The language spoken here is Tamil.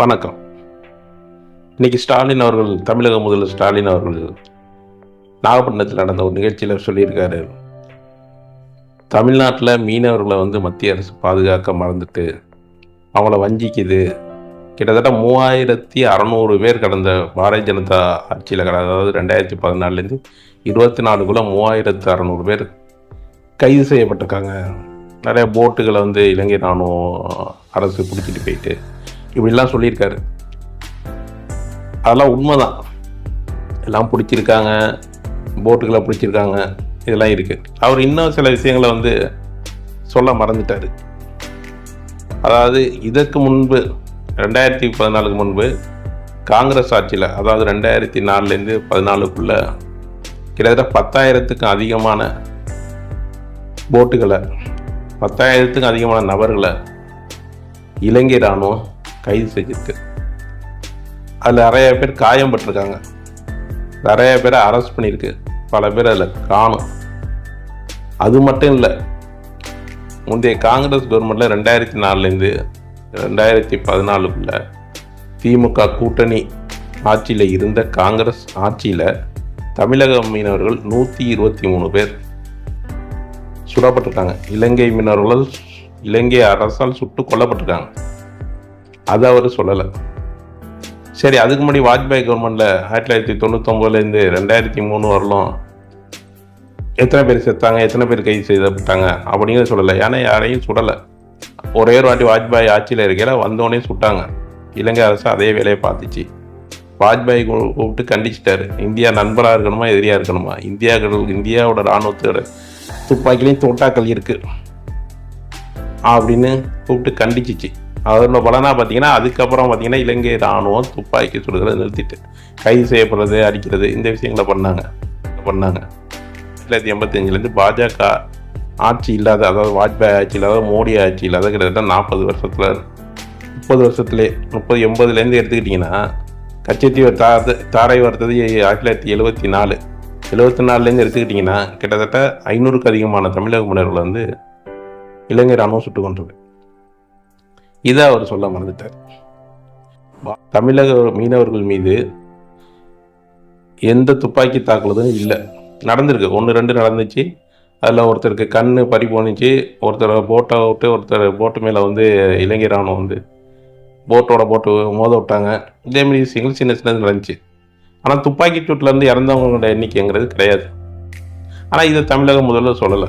வணக்கம். இன்னைக்கு ஸ்டாலின் அவர்கள் தமிழக முதல்வர் ஸ்டாலின் அவர்கள் நாகப்பட்டினத்தில் நடந்த ஒரு நிகழ்ச்சியில் சொல்லியிருக்காரு. தமிழ்நாட்டில் மீனவர்களை வந்து மத்திய அரசு பாதுகாக்க மறந்துட்டு அவங்கள வஞ்சிக்குது. கிட்டத்தட்ட மூவாயிரத்தி அறநூறு பேர் கடந்த பாரதிய ஜனதா ஆட்சியில் கடந்த அதாவது ரெண்டாயிரத்தி பதினாலுலேருந்து இருபத்தி நாலுக்குள்ளே மூவாயிரத்து அறநூறு பேர் கைது செய்யப்பட்டிருக்காங்க. நிறைய போட்டுகளை வந்து இலங்கை ராணுவம் அரசு பிடிச்சிட்டு போயிட்டு இப்படிலாம் சொல்லியிருக்காரு. அதெல்லாம் உண்மைதான். எல்லாம் பிடிச்சிருக்காங்க. போட்டுகளை பிடிச்சிருக்காங்க. இதெல்லாம் இருக்குது அவர் இன்னும் சில விஷயங்களை வந்து சொல்ல மறந்துட்டார். அதாவது இதற்கு முன்பு ரெண்டாயிரத்தி பதினாலுக்கு முன்பு காங்கிரஸ் ஆட்சியில் அதாவது ரெண்டாயிரத்தி நாலுலேருந்து பதினாலுக்குள்ளே கிட்டத்தட்ட பத்தாயிரத்துக்கும் அதிகமான போட்டுகளை பத்தாயிரத்துக்கும் அதிகமான நபர்களை இலங்கை இராணுவம் கைது செஞ்சிருக்கு. அதில் நிறைய பேர் காயம் பட்டிருக்காங்க. நிறைய பேரை அரெஸ்ட் பண்ணியிருக்கு. பல பேர் அதில் காணும். அது மட்டும் இல்லை முந்தைய காங்கிரஸ் கவர்மெண்ட்டில் ரெண்டாயிரத்தி நாலுலேருந்து ரெண்டாயிரத்தி பதினாலுக்குள்ள திமுக கூட்டணி ஆட்சியில் இருந்த காங்கிரஸ் ஆட்சியில் தமிழக மீனவர்கள் நூற்றி இருபத்தி மூணு பேர் சுடப்பட்டிருக்காங்க. இலங்கை மீனவர்கள் இலங்கை அரசால் சுட்டு கொல்லப்பட்டிருக்காங்க. அதை அவர் சொல்லலை. சரி அதுக்கு முன்னாடி வாஜ்பாய் கவர்மெண்ட்டில் ஆயிரத்தி தொள்ளாயிரத்தி தொண்ணூத்தொம்பதுலேருந்து ரெண்டாயிரத்தி மூணு வரலாம் எத்தனை பேர் செத்தாங்க எத்தனை பேர் கைது செய்தப்பட்டாங்க அப்படிங்கிறத சொல்லலை. ஏன்னா யாரையும் சுடலை. ஒரே ஒரு வாட்டி வாஜ்பாய் ஆட்சியில் இருக்கையில் வந்தோடனே சுட்டாங்க. இலங்கை அரசு அதே வேலையை பார்த்துச்சு. வாஜ்பாய் கூப்பிட்டு கண்டிச்சிட்டாரு. இந்தியா நண்பராக இருக்கணுமா எதிரியாக இருக்கணுமா? இந்தியாக்கள் இந்தியாவோட இராணுவத்தோட துப்பாக்கிலையும் தோட்டாக்கள் இருக்குது அப்படின்னு கூப்பிட்டு கண்டிச்சிச்சு. அதனோட பலனாக பார்த்தீங்கன்னா அதுக்கப்புறம் பார்த்தீங்கன்னா இலங்கை இராணுவம் துப்பாக்கி சுடுதலை நிறுத்திட்டு கைது செய்யப்படுறது அடிக்கிறது இந்த விஷயங்களை பண்ணாங்க. பண்ணாங்க. தொள்ளாயிரத்தி எண்பத்தஞ்சிலேருந்து பாஜக ஆட்சி இல்லாத அதாவது வாஜ்பாய் ஆட்சி இல்லாத மோடி ஆட்சி இல்லாத கிட்டத்தட்ட நாற்பது வருஷத்தில் முப்பது வருஷத்துலே முப்பது எண்பதுலேருந்து எடுத்துக்கிட்டிங்கன்னா கச்சத்தீவு தா தாரை வர்த்தது ஆயிரத்தி தொள்ளாயிரத்தி எழுபத்தி நாலு. எழுபத்தி நாலுலேருந்து எடுத்துக்கிட்டிங்கன்னா கிட்டத்தட்ட ஐநூறுக்கு அதிகமான தமிழக மீனவர்களை வந்து இலங்கை ராணுவம் சுட்டு கொண்டது இதை அவர் சொல்ல மறந்துட்டார். தமிழக மீனவர்கள் மீது எந்த துப்பாக்கி தாக்குதலும் இல்லை. நடந்திருக்கு. ஒன்று ரெண்டு நடந்துச்சு. அதில் ஒருத்தருக்கு கண் பறி போணுச்சு. ஒருத்தர் போட்டை விட்டு ஒருத்தர் போட்டு மேலே வந்து இலங்கை ராணுவம் வந்து போட்டோட போட்டு மோத விட்டாங்க. இதேமாரி விஷயங்கள் சின்ன சின்னது நடந்துச்சு. ஆனால் துப்பாக்கி சூட்டில் இருந்து இறந்தவங்களோட எண்ணிக்கைங்கிறது கிடையாது. ஆனால் இதை தமிழக முதல்ல சொல்லலை.